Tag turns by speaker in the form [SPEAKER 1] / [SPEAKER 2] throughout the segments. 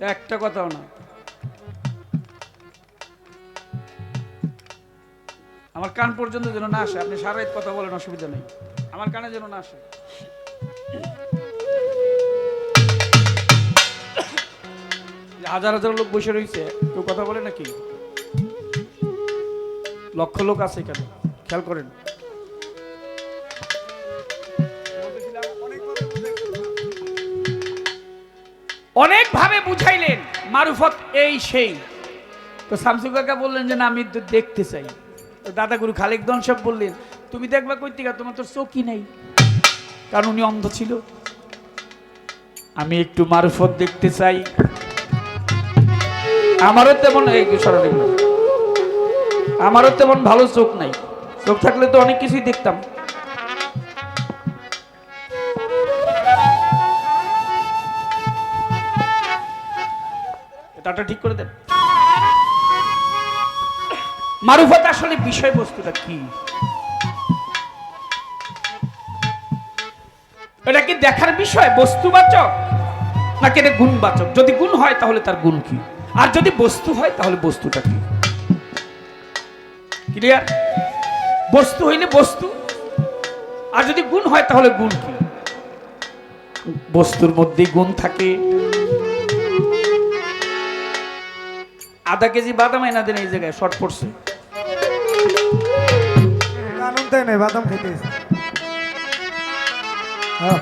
[SPEAKER 1] একটা কথাও না। আমার কান পর্যন্ত যেন না আসে। আপনি সারা কথা বলেন, অসুবিধা নেই। আমার কানে যেন না আসে। হাজার হাজার লোক বসে রয়েছে, কেউ কথা বলে নাকি? লক্ষ লোক আছে এখানে। খেয়াল করেন। অনেক ভাবে বুঝাইলেন, মারুফত এই সেই। তো শামসু কাকা বললেন যে, না, আমি তো দেখতে চাই। তো দাদা গুরু খালেক সব বললেন, তুমি দেখবা কই থেকে, তোমার তো চোখই নেই। কারণ উনি অন্ধ ছিল। আমি একটু মারুফত দেখতে চাই। আমারও তেমন আমারও তেমন ভালো চোখ নাই। চোখ থাকলে তো অনেক কিছুই দেখতাম। তাটা ঠিক করে দেন মারুফত আসলে বিষয়বস্তুটা কি? এটা কি দেখার বিষয়, বস্তুবাচক, নাকি এটা গুণবাচক? যদি গুণ হয় তাহলে তার গুণ কি? আর যদি বস্তু হয় তাহলে বস্তুটা কি? ক্লিয়ার বস্তু হইলে বস্তু, আর যদি গুণ হয় তাহলে গুণ কি? বস্তুর মধ্যে গুণ থাকে। আধা কেজি বাদাম এনে দেন এই জায়গায় শর্ট পড়ছে।
[SPEAKER 2] তাই বাদাম খেতে এসে। হ্যাঁ,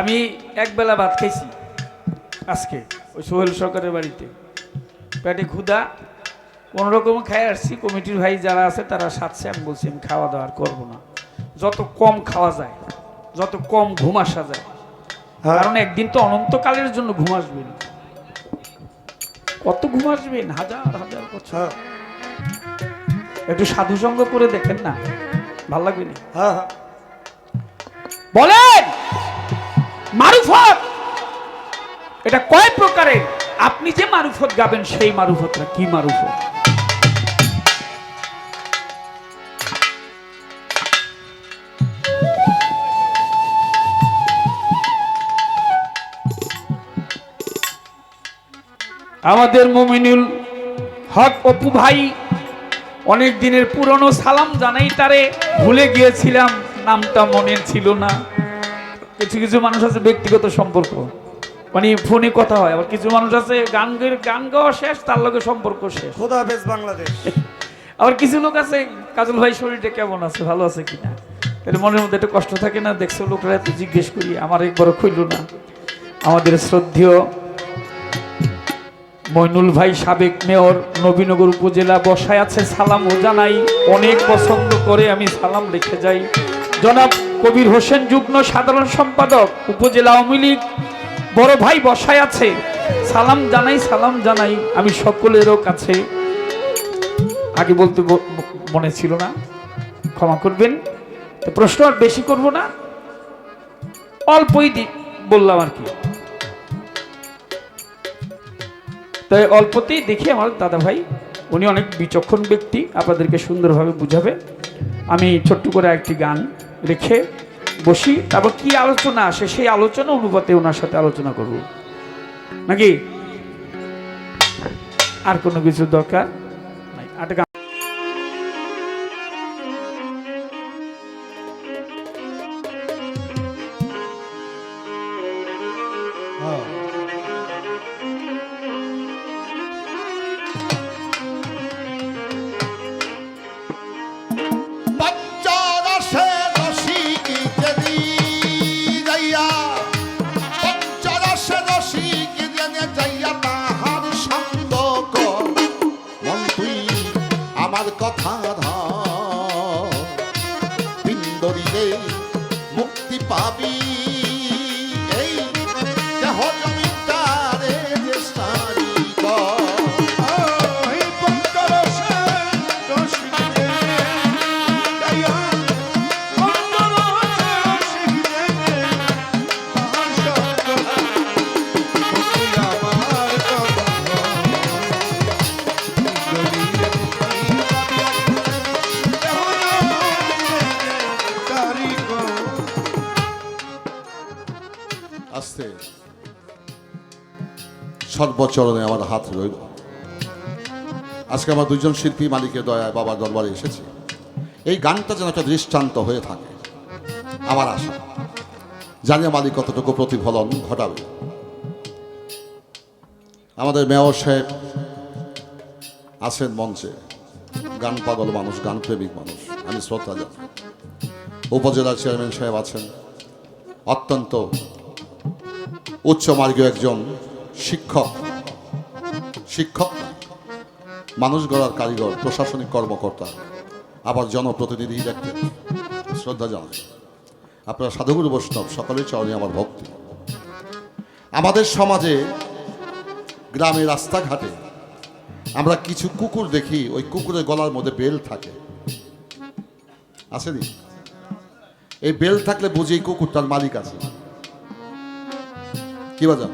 [SPEAKER 1] আমি এক বেলা ভাত খাইছি আজকে ওই সোহেল সরকারের বাড়িতে। পেটে ক্ষুদা কোনো রকম খাই আসছি কমিটির ভাই যারা আছে তারা সাথে আমি বলছি আমি খাওয়া দাওয়া করব না। যত কম খাওয়া যায় যত কম ঘুম আসা যায় কারণ একদিন তো অনন্তকালের জন্য ঘুম আসবেন কত ঘুম আসবেন হাজার হাজার বছর।
[SPEAKER 2] হ্যাঁ,
[SPEAKER 1] একটু সাধু সঙ্গ করে দেখেন না। ভালো লাগবে না?
[SPEAKER 2] হ্যাঁ, হ্যাঁ।
[SPEAKER 1] বলেন! মারুফত! এটা কয় প্রকারের? আপনি যে মারুফত গাবেন সেই মারুফতটা কি মারুফত? আমাদের মুমিনুল হক অপু ভাই অনেক দিনের পুরনো সালাম জানাই তারে। ভুলে গিয়েছিলাম নামটা মনে ছিল না। কিছু কিছু মানুষ আছে ব্যক্তিগত সম্পর্ক। মানে ফোনে কথা হয় আবার কিছু মানুষ আছে গান গান গাওয়া শেষ তার লগে সম্পর্ক শেষ।
[SPEAKER 2] খোদা হাফেজ বাংলাদেশ।
[SPEAKER 1] আবার কিছু লোক আছে কাজল ভাই শরীরটা কেমন আছে ভালো আছে কিনা? তাহলে মনের মধ্যে একটু কষ্ট থাকে না? দেখছ লোকরা এত জিজ্ঞেস করি আমার একবারও খুইল না। আমাদের শ্রদ্ধেয় মইনুল ভাই সাবেক মেয়র, নবীনগর উপজেলা বসায় আছে সালাম ও জানাই। অনেক পছন্দ করে আমি সালাম রেখে যাই। জনাব কবির হোসেন যুগ্ম সাধারণ সম্পাদক, উপজেলা আওয়ামী লীগ, বড় ভাই বসায় আছে। সালাম জানাই সালাম জানাই, আমি সকলেরও কাছে। আগে বলতে মনে ছিল না, ক্ষমা করবেন। তো প্রশ্ন আর বেশি করব না। অল্পই বললাম আর কি। তাই অল্পতেই দেখি আমার দাদা ভাই উনি অনেক বিচক্ষণ ব্যক্তি, আপনাদেরকে সুন্দরভাবে বুঝাবে। আমি ছোট্ট করে একটি গান রেখে বসি। তারপর কি আলোচনা আসে, সেই আলোচনা অনুপাতে ওনার সাথে আলোচনা করব। নাকি? আর কোনো কিছু দরকার?
[SPEAKER 3] আস্তে সর্বচরণে আমার হাত রইল। আজকে আমার দুজন শিল্পী মালিকের দয়া বাবার দরবারে এসেছি। এই গানটা যেন একটা দৃষ্টান্ত হয়ে থাকে। আমার আশা। জানি মালিক কতটুকু প্রতিফলন ঘটাবে। আমাদের মেয়র সাহেব আছেন মঞ্চে। গান পাগল মানুষ, গান প্রেমিক মানুষ। আমি শ্রদ্ধা জানি উপজেলার চেয়ারম্যান সাহেব আছেন। অত্যন্ত উচ্চমার্গীয় একজন শিক্ষক। শিক্ষক, মানুষ গড়ার কারিগর, প্রশাসনিক কর্মকর্তা, আবার জনপ্রতিনিধি দেখতে শ্রদ্ধা জানাই আপনারা সাধুগুরু বৈষ্ণব সকলের চরণে আমার ভক্তি। আমাদের সমাজে, গ্রামে, রাস্তাঘাটে, আমরা কিছু কুকুর দেখি, ওই কুকুরের গলার মধ্যে বেল থাকে। আসেনি এই বেল থাকলে বুঝি কুকুরটার মালিক আছে। কি বাজান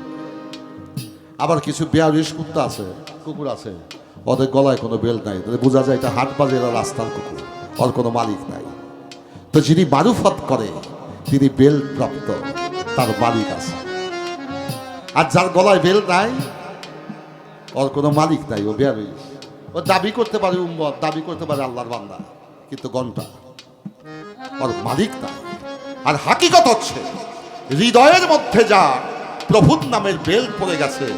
[SPEAKER 3] আবার কিছু বেয়ারিশ কুত্তা আছে, কুকুর আছে। ওদের গলায় কোনো বেল নাই। তাহলে বোঝা যায় এটা হাট বাজারের রাস্তার কুকুর। ওর কোনো মালিক নাই। তো যিনি মারুফত করে, তিনি বেল প্রাপ্ত, তার মালিক আছে। আর যার গলায় বেল নাই, ওর কোনো মালিক নাই, ও বেয়ারিশ ও দাবি করতে পারে উম্মত, দাবি করতে পারে আল্লাহর বান্দা, কিন্তু গনটা ওর মালিক নাই। আর হাকিকত হচ্ছে, হৃদয়ের মধ্যে যা প্রভুর নামের বেল পড়ে গেছে।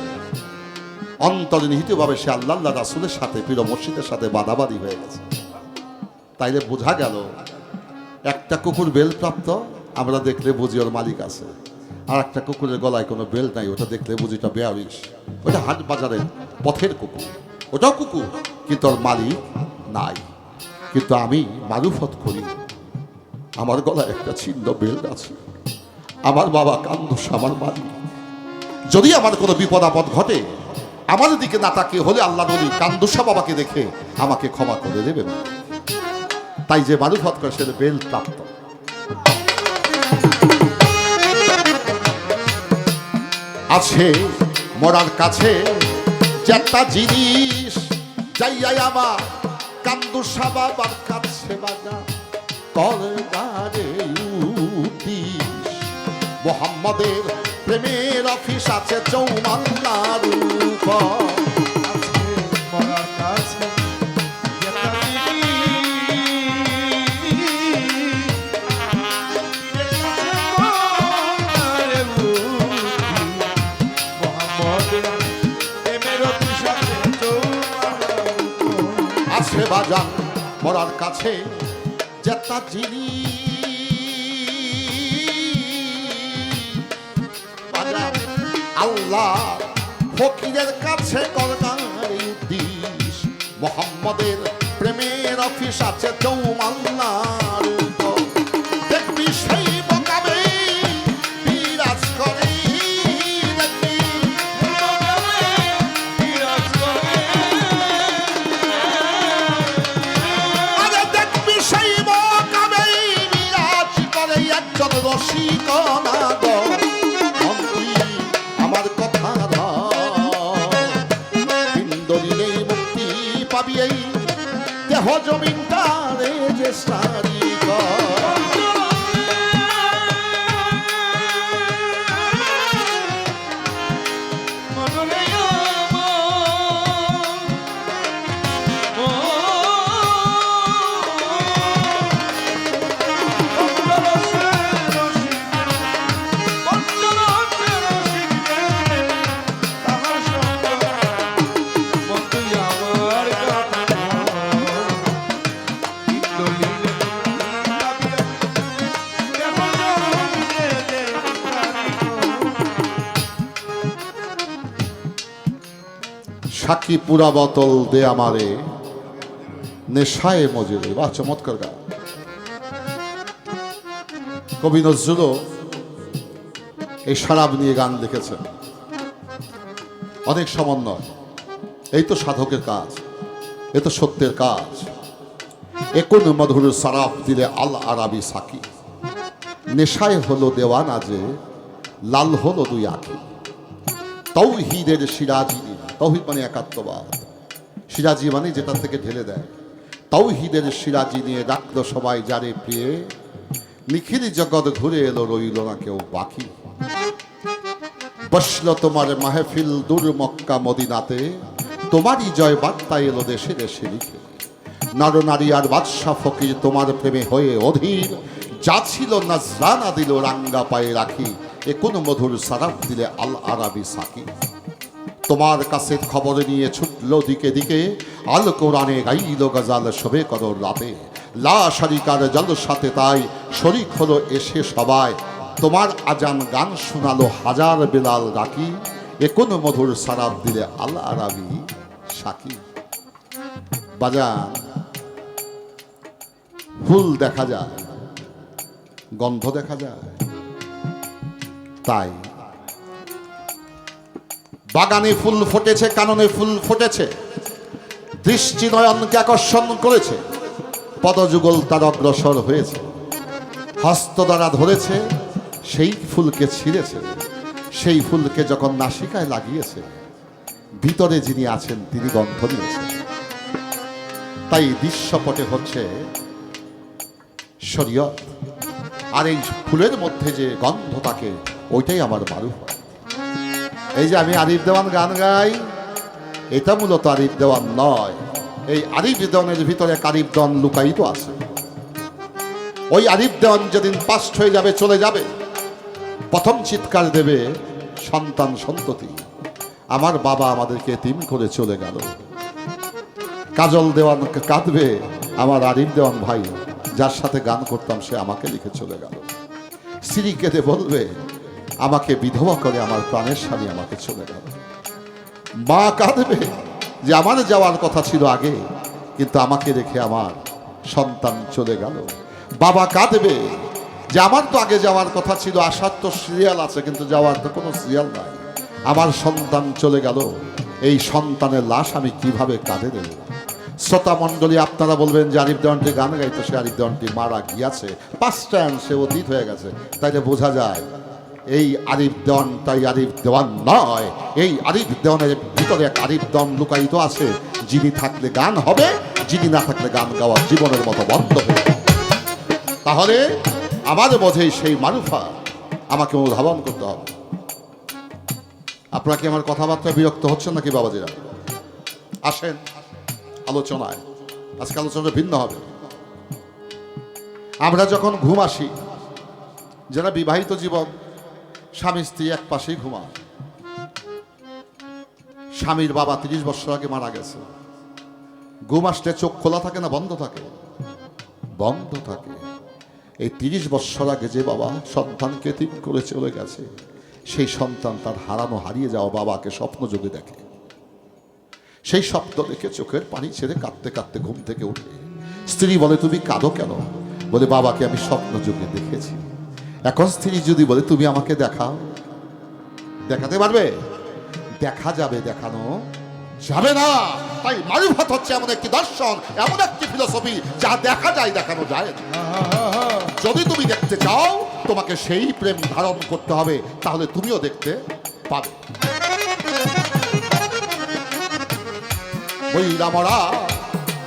[SPEAKER 3] অন্তর্নিহিতভাবে সে আল্লাহ রাসুলের সাথে প্রিয় মসজিদের সাথে বাদাবাদি হয়ে গেছে। তাইলে বোঝা গেল, একটা কুকুর বেল প্রাপ্ত, আমরা দেখলে বুঝি ওর মালিক আছে। আর একটা কুকুরের গলায় কোনো বেল নাই, ওটা দেখলে বুঝি ওটা বেয়ারিশ। ওটা হাট বাজারের পথের কুকুর। ওটাও কুকুর, কিন্তু ওর মালিক নাই। কিন্তু আমি মারুফত করি। আমার গলায় একটা ছিন্ন বেল আছে। আমার বাবা কান্দস, আমার মালিক। যদি আমার কোনো বিপদ আপদ ঘটে, আমার দিকে না তাকিয়ে হলে আল্লাহ নবী কান্দুসা বাবাকে দেখে আমাকে ক্ষমা করে দেবেন। তাই যে মারুফত করে সে বেল প্রাপ্ত। আছে মরার কাছে একটা জিনিস যাইয়াই আমার কান্দুসা বাবার কাছে বাজা মোহাম্মদের প্রেমের অফিস আছে চৌমান্নার উপর। আছে বাজান মরার কাছে যেটা জিনিস আল্লাহ ফকিরের কাছে উদ্দিস মোহাম্মদের প্রেমের অফিস আছে উপর। দেখবি দেখবি। দেহ জমিনটারে যে সারি সাক্ষী পুরা বোতল দে আমারে। নেশায় মজুরে। বাহ, চমৎকার গান। কবি নজরুলও এই শরাব নিয়ে গান লিখেছেন। অনেক সমন্বয়। এই তো সাধকের কাজ। এ তো সত্যের কাজ। একুন মধুর সারাপ দিলে আল আরাবি সাকি। নেশায় হলো দেওয়ানা যে, লাল হলো দুই আখি। তৌহিদের সিরাজি তৌহিদ মানে একাত্মবাদ সিরাজি মানে যেটা থেকে ঢেলে দেয়। তৌহিদের সিরাজি নিয়ে ডাকলো সবাই, যারে প্রিয়ে, নিখিল জগৎ ঘুরে এলো, রইল না কেউ বাকি। বসল তোমার মাহফিল দূর মক্কা মদিনাতে, তোমারই জয় বার্তা এলো দেশে দেশে লিখে। নর নারী আর বাদশা ফকির তোমার প্রেমে হয়ে অধীর। যা ছিল নাজরানা দিল রাঙ্গা পায়ে রাখি, এ কোন মধুর সারাপ দিলে আল আরাবি সাকি তোমার কাছে খবর নিয়ে ছুটল দিকে দিকে। আল কোরআনে গাইল গজাল শোভে করর রাতে। লা সারিকার জল সাথে তাই শরিক হলো এসে সবাই। তোমার আজান গান শোনালো হাজার বেলাল রাখি এ কোন মধুর সারাপ দিলে আল আরাবি সাকি। বাজান, ফুল দেখা যায়, গন্ধ দেখা যায়। তাই বাগানে ফুল ফুটেছে, কাননে ফুল ফুটেছে। দৃষ্টি নয়নকে আকর্ষণ করেছে। পদযুগল তার অগ্রসর হয়েছে। হস্ত দ্বারা ধরেছে, সেই ফুলকে ছিঁড়েছে। সেই ফুলকে যখন নাসিকায় লাগিয়েছে, ভিতরে যিনি আছেন তিনি গন্ধ দিয়েছেন তাই দৃশ্যপটে হচ্ছে শরীয়ত। আর এই ফুলের মধ্যে যে গন্ধ থাকে, ওইটাই আমার মারুফত। এই যে আমি আরিফ দেওয়ান গান গাই, এটা মূলত আরিফ দেওয়ান নয়। এই আরিফ দেওয়ানের ভিতরে এক আরিফ দেওয়ান লুকায়িত আছে। ওই আরিফ দেওয়ান যেদিন পাস্ট হয়ে যাবে, চলে যাবে, প্রথম চিৎকার দেবে, সন্তান সন্ততি, আমার বাবা আমাদেরকে তিম করে চলে গেল। কাজল দেওয়ান কাঁদবে, আমার আরিফ দেওয়ান ভাই, যার সাথে গান করতাম সে আমাকে লিখে চলে গেল। স্ত্রী কেঁদে বলবে আমাকে বিধবা করে আমার প্রাণের স্বামী আমাকে চলে গেল। মা কাঁদবে যে আমার যাওয়ার কথা ছিল আগে, কিন্তু আমাকে রেখে আমার সন্তান চলে গেল। বাবা কাঁদবে যে আমার তো আগে যাওয়ার কথা ছিল আসার তো সিরিয়াল আছে, কিন্তু যাওয়ার তো কোনো সিরিয়াল নাই। আমার সন্তান চলে গেল, এই সন্তানের লাশ আমি কীভাবে কাঁধে দেব শ্রোতা মণ্ডলী, আপনারা বলবেন যে আরিফ দেওয়ানটি গান গাইতো, সে আরিফ দেওয়ানটি মারা গিয়াছে। পাঁচ টাইম সে অতীত হয়ে গেছে। তাইলে বোঝা যায় এই আরিফ দেওয়ান তাই আরিফ দেওয়ান নয়। এই আরিফ দেওয়ানের ভিতরে এক আরিফ দেওয়ান লুকায়িত আছে। যিনি থাকলে গান হবে, যিনি না থাকলে গান গাওয়া জীবনের মতো বন্ধ হয়ে তাহলে আমার বোধে সেই মারুফা আমাকে অনুধাবন করতে হবে। আপনারা কি আমার কথাবার্তা বিরক্ত হচ্ছেন নাকি বাবাজিরা? আসেন, আলোচনায়। আজকে আলোচনা ভিন্ন হবে। আমরা যখন ঘুম আসি, যারা বিবাহিত জীবন স্বামী স্ত্রী এক পাশেই ঘুমায়। স্বামীর বাবা তিরিশ বছর আগে মারা গেছে। ঘুম আসলে চোখ খোলা থাকে না, বন্ধ থাকে? বন্ধ থাকে। এই তিরিশ বছর আগে যে বাবা সন্তানকে তিন করে চলে গেছে, সেই সন্তান তার হারানো, হারিয়ে যাওয়া বাবাকে স্বপ্ন যোগে দেখে। সেই স্বপ্ন দেখে চোখের পানি ছেড়ে কাঁদতে কাঁদতে ঘুম থেকে উঠে। স্ত্রী বলে, তুমি কাঁদো কেন? বলে, বাবাকে আমি স্বপ্ন যোগে দেখেছি। এখন স্ত্রী যদি বলে, তুমি আমাকে দেখাও। দেখাতে পারবে? দেখা যাবে, দেখানো যাবে না। তাই মারুফাত হচ্ছে এমন একটি দর্শন, এমন একটি ফিলোসফি যা দেখা যায়, দেখানো যায়। যদি তুমি দেখতে চাও, তোমাকে সেই প্রেম ধারণ করতে হবে, তাহলে তুমিও দেখতে পাবে। বৈরামরা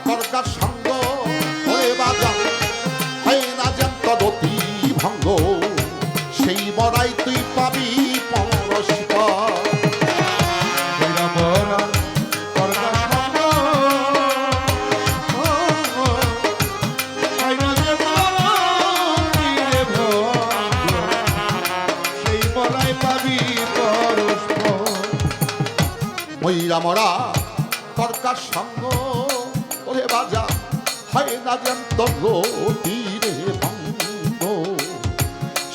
[SPEAKER 3] সরকার সঙ্গ, হয়ে বাজা, হয় না তদতি ভঙ্গ। সেই মরাই তুই পাবি
[SPEAKER 2] মরা
[SPEAKER 3] সরকার সঙ্গ ওরে বাজা হয় না যেন তীরে।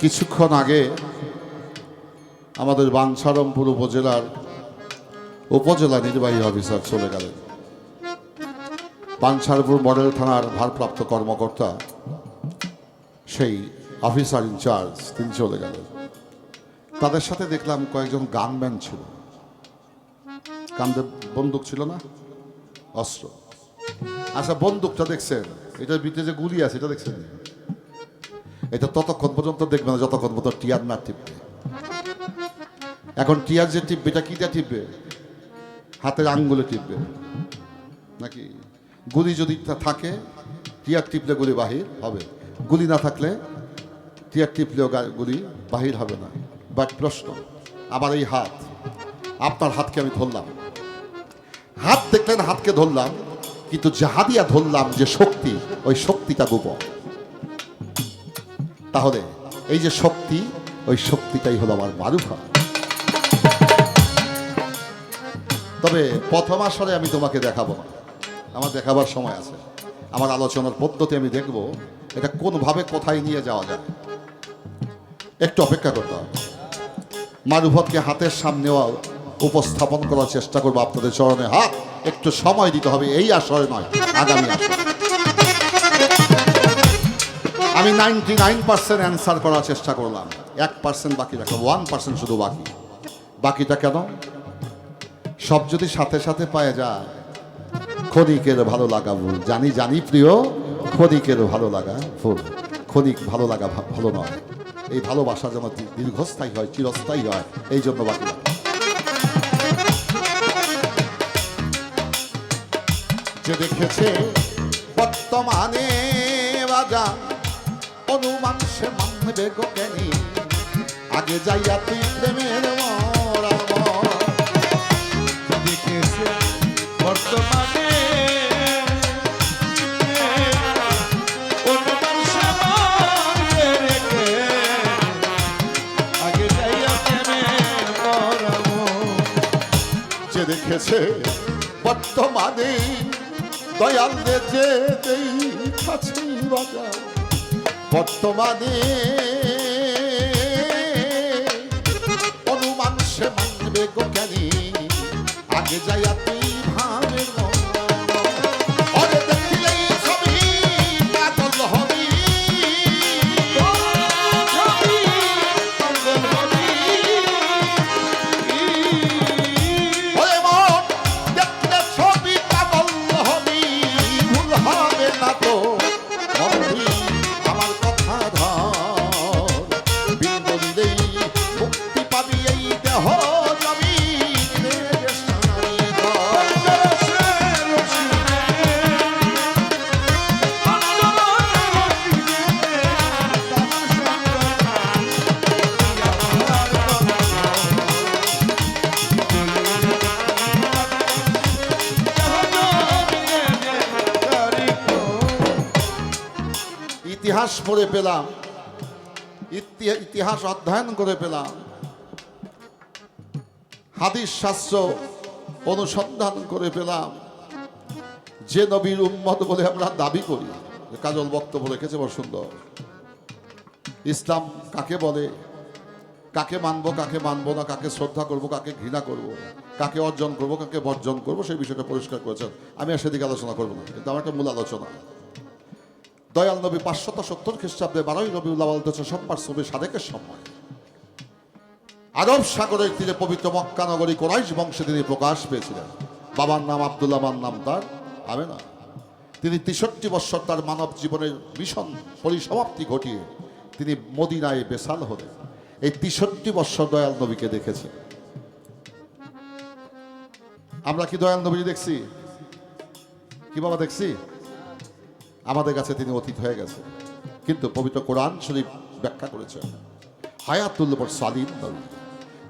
[SPEAKER 3] কিছুক্ষণ আগে আমাদের বাঞ্ছারমপুর উপজেলার উপজেলা নির্বাহী অফিসার চলে গেলেন। বাঞ্ছারপুর মডেল থানার ভারপ্রাপ্ত কর্মকর্তা, সেই অফিসার ইনচার্জ তিনি চলে গেলেন। তাদের সাথে দেখলাম কয়েকজন গানম্যান ছিল। কান্দে বন্দুক ছিল না? অস্ত্র। আচ্ছা বন্দুকটা দেখছেন? এটার ভিতরে যে গুলি আছে, এটা দেখছেন? এটা ততক্ষণ পর্যন্ত দেখবে না, যতক্ষণ পর্যন্ত টিয়ার না টিপবে। এখন টিয়ার যে টিপবে, এটা কিটা টিপবে? হাতের আঙ্গুলে টিপবে। নাকি? গুলি যদি থাকে, টিয়ার টিপলে গুলি বাহির হবে। গুলি না থাকলে টিয়ার টিপলেও গুলি বাহির হবে না। বাট প্রশ্ন আবার এই হাত, আপনার হাতকে আমি ধরলাম। হাত দেখলেন হাতকে ধরলাম, কিন্তু জাহাদিয়া ধরলাম যে শক্তি, ওই শক্তিটা গোপন। তাহলে এই যে শক্তি, ওই শক্তিটাই হলো আমার মারুফা তবে প্রথম আসরে আমি তোমাকে দেখাবো না। আমার দেখাবার সময় আছে। আমার আলোচনার পদ্ধতি আমি দেখব, এটা কোনভাবে কোথায় নিয়ে যাওয়া যায়। একটু অপেক্ষা করতে হবে। মারুফতকে হাতের সামনেও উপস্থাপন করার চেষ্টা করব আপনাদের চরণে। হাত, একটু সময় দিতে হবে, এই আসরে নয়, আগামী আসরে। আমি নাইনটি নাইন পার্সেন্ট অ্যান্সার করার চেষ্টা করলাম। এক পার্সেন্ট বাকি রাখলাম ওয়ান পার্সেন্ট শুধু বাকি। বাকিটা কেন? সব যদি সাথে সাথে পায়ে যায় ক্ষণিকের ভালো লাগা ভুল। জানি জানি প্রিয় ক্ষণিকের ভালো লাগা ভুল। ক্ষণিক ভালো লাগা ভালো নয়। এই ভালোবাসা যেন দীর্ঘস্থায়ী হয়, চিরস্থায়ী হয়, এই জন্য বাকি যে দেখেছে, বর্তমানে বাজা অনুমান সে মানবে গো জ্ঞানী আগে যাইয়া তুই প্রেমের
[SPEAKER 2] দেখেছে বর্তমানে
[SPEAKER 3] দেখেছে বর্তমানে দয়াল যে দেই কাছে বাজা বর্তমানে অনুমান সে মানবে গো জ্ঞানী আগে যাইয়া ইতিহাস পড়ে পেলাম। ইতিহাস অধ্যয়ন করে পেলাম। হাদিস শাস্ত্র অনুসন্ধান করে পেলাম। যে নবীর উম্মত বলে আমরা দাবি করি। কাজল বক্তব্য রেখেছে, বড় সুন্দর। ইসলাম কাকে বলে? কাকে মানবো কাকে মানবো না? কাকে শ্রদ্ধা করব, কাকে ঘৃণা করব? কাকে অর্জন করব, কাকে বর্জন করব? সেই বিষয়টা পরিষ্কার করেছেন। আমি আর সেদিকে আলোচনা করব না। কিন্তু আমার একটা মূল আলোচনা। দয়াল নবী পাঁচশত সত্তর খ্রিস্টাব্দে বারোই নবী উল্লাহ সোমবার ছবি সাদেকের সময় আরব সাগরের তীরে পবিত্র মক্কা নগরী কোরাইশ বংশে তিনি প্রকাশ পেয়েছিলেন। বাবার নাম আব্দুল্লাহ নাম তার হবে না। তিনি তেষট্টি বৎসর তার মানব জীবনের মিশন পরিসমাপ্তি ঘটিয়ে তিনি মদিনায় বেসাল হলেন। এই তেষট্টি বৎসর দয়াল নবীকে দেখেছি। আমরা কি দয়াল নবী দেখছি? কি বাবা দেখছি? আমাদের কাছে তিনি অতীত হয়ে গেছে কিন্তু পবিত্র কোরআন শরীফ ব্যাখ্যা করেছেন। হায়াতুল সালিম নবী।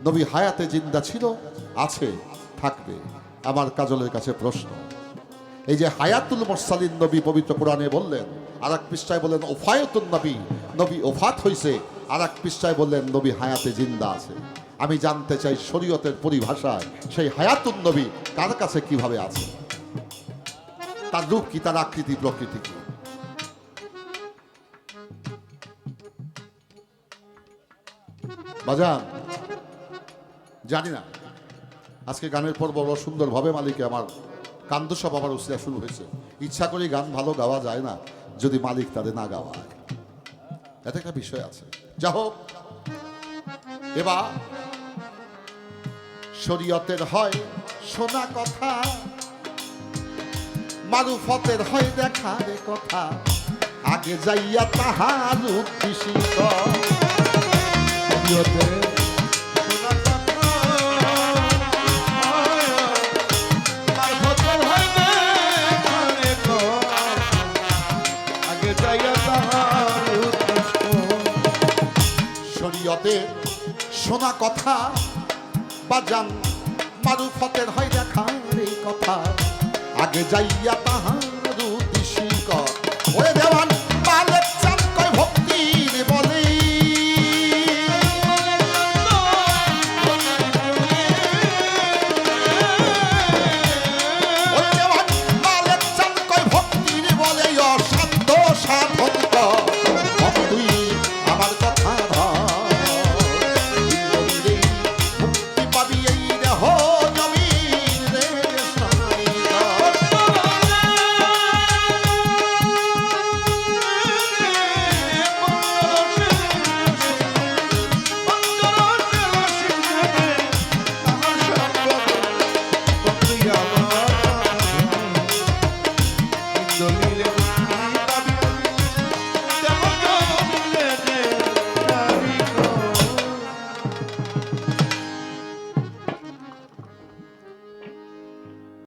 [SPEAKER 3] নবী হায়াতে জিন্দা ছিল, আছে, থাকবে। আমার কাজলের কাছে প্রশ্ন। এই যে হায়াতুল মোরসালিন নবী পবিত্র কোরআনে বললেন আর এক পৃষ্ঠায় বললেন ওফায়তুল নবী। নবী ওফাত হইছে আর এক পৃষ্ঠায় বললেন, নবী হায়াতে জিন্দা আছে। আমি জানতে চাই শরীয়তের পরিভাষায় সেই হায়াতুল নবী কার কাছে কীভাবে আছে? তার রূপ কি, তার আকৃতি, প্রকৃতি কি? বাজান, জানি না। আজকে গানের পর বড় সুন্দরভাবে মালিকে আমার কান্দ সব আমার উসিয়া শুরু হয়েছে। ইচ্ছা করে গান ভালো গাওয়া যায় না, যদি মালিক তাদের না গাওয়ায়। এটা একটা বিষয় আছে। যা হোক, এবার শরীয়তের হয় শোনা কথা, মারুফতের হয় দেখা রে কথা। আগে যাইয়া তাহার উদ্দেশিত
[SPEAKER 2] উদ্দেশ্য
[SPEAKER 3] শরীয়তে শোনা কথা বাজান মারুফতের হয় দেখার এই কথা। আগে যাইয়া দেওয়ান